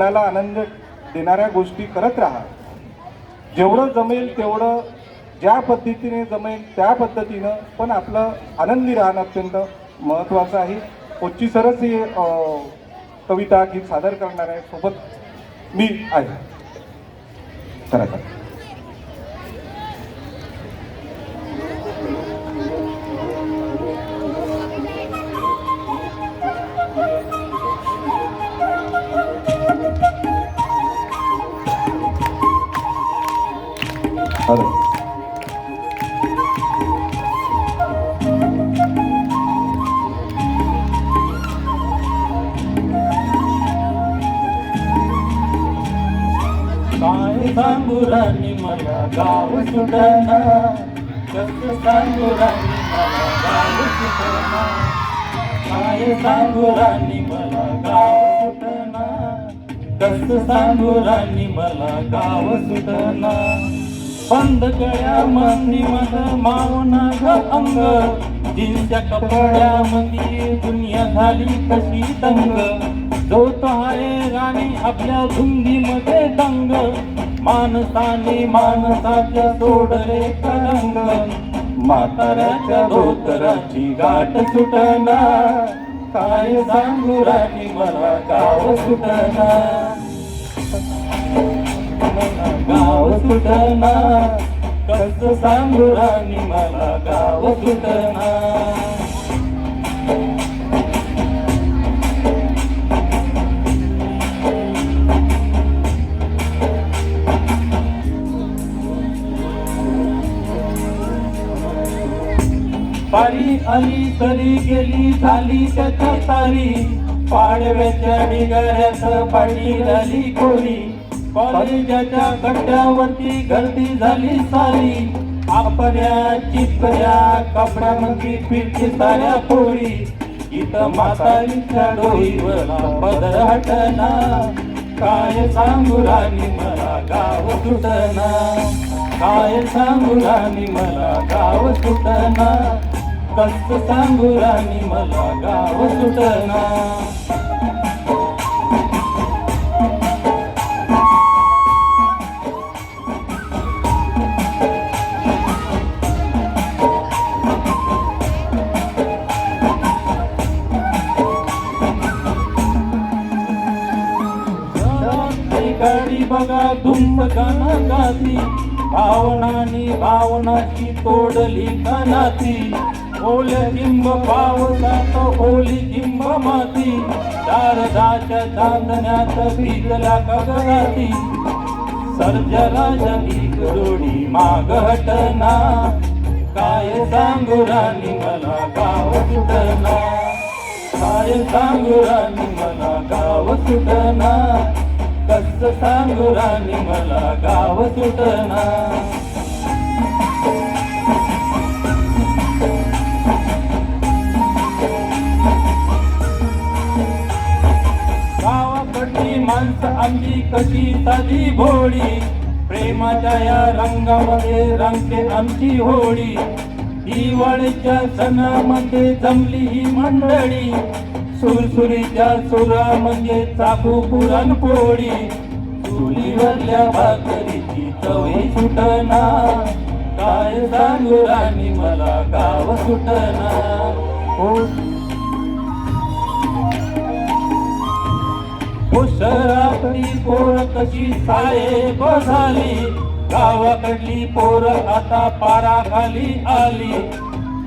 मनाला आनंद देणाऱ्या गोष्टी करत राहा. जेवढं जमेल तेवढं ज्या पद्धतीने जमेल त्या पद्धतीनं पण आपलं आनंदी राहणं अत्यंत महत्त्वाचं आहे. कोच्ची सरच ही कविता गीत सादर करणार आहे सोबत मी आहे. करा हॅलो काय सांगू राणी मला गाव सुटना? कसं सांगू राणी मला गाव सुटना? काय सांगू राणी मला गाव सुटना? कसं सांगू राणी मला गाव सुटना? बंद कळ्या मंदी मावना ग अंग. दिलच्या कपड्यामध्ये दुनिया झाली कशी तंग जो तो आहे राणी आपल्या धुंदीमध्ये दंग. माणसाने माणसाच्या सोडले कलंग म्हाताऱ्याच्या धोतराची गाठ सुटना काय सांगू राणी मला गाव सुटना गाव सुटना कस सांगू राणी मला गाव सुटना पारी आली तरी गेली झाली त्याच्या तारी. पाडव्याच्या ढिगाऱ्यात पाठी आली कोरी कॉलेजाच्या कट्ट्यावरती गर्दी झाली सारी. आपल्या चिपऱ्या कपड्यामध्ये फिरती साऱ्या पोळी इथं म्हातारीच्या डोईवर पदर हटना. काय सांगू राणी मला गाव सुटना. काय सांगू राणी मला गाव सुटना. कस सांगू राणी मला गाव सुटना. बघा धुम गाणं गाती भावनानी भावनाची तोडली कनाती ओल लिंब पावसात ओली लिंब माती. शारदाच्या चांदण्यात भिजला कगराती सर्जराच्या जोडी माग हटना. काय सांगू राणी मला गाव सुटना. काय सांगू राणी मला गाव सुटना. कस सांगू राणी मला गाव सुटना. गावाकडची माणसं आमची कशी साधी भोळी? प्रेमाच्या या रंगामध्ये रंगते आमची होळी. दिवाळीच्या सणामध्ये जमली ही मंडळी. सुरसुरीच्या सुरामध्ये चाकू पुरणपोळी चुलीवरल्या भाकरीची चवई सुटना काय सांगू राणी मला गाव सुटना हो. हो शहरातली पोर कशी साहेब झाली. गावाकडली पोर आता पाराखाली आली.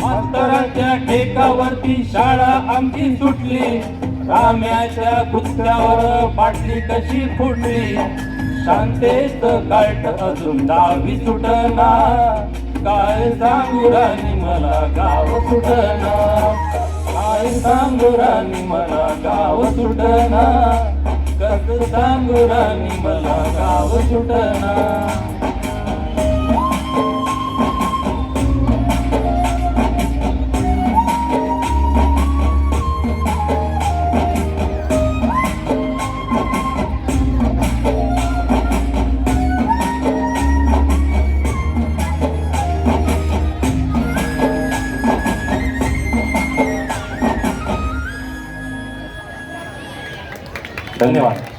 अंतराच्या टेकावरती शाळा आमची सुटली. राम्याच्या कुत्र्यावर बाटली कशी फुटली शांतेच काट अजून दावी सुटना. काय सांगू राणी मला गाव सुटना. काय सांगू राणी मला गाव सुटना. कस सांगू राणी मला गाव सुटना. धन्यवाद.